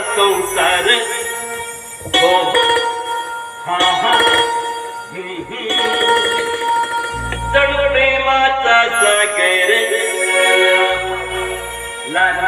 संसार। हो हा हा जणू प्रेमाचा सागर। लाला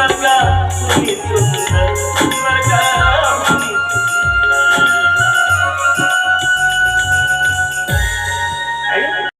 Sasa.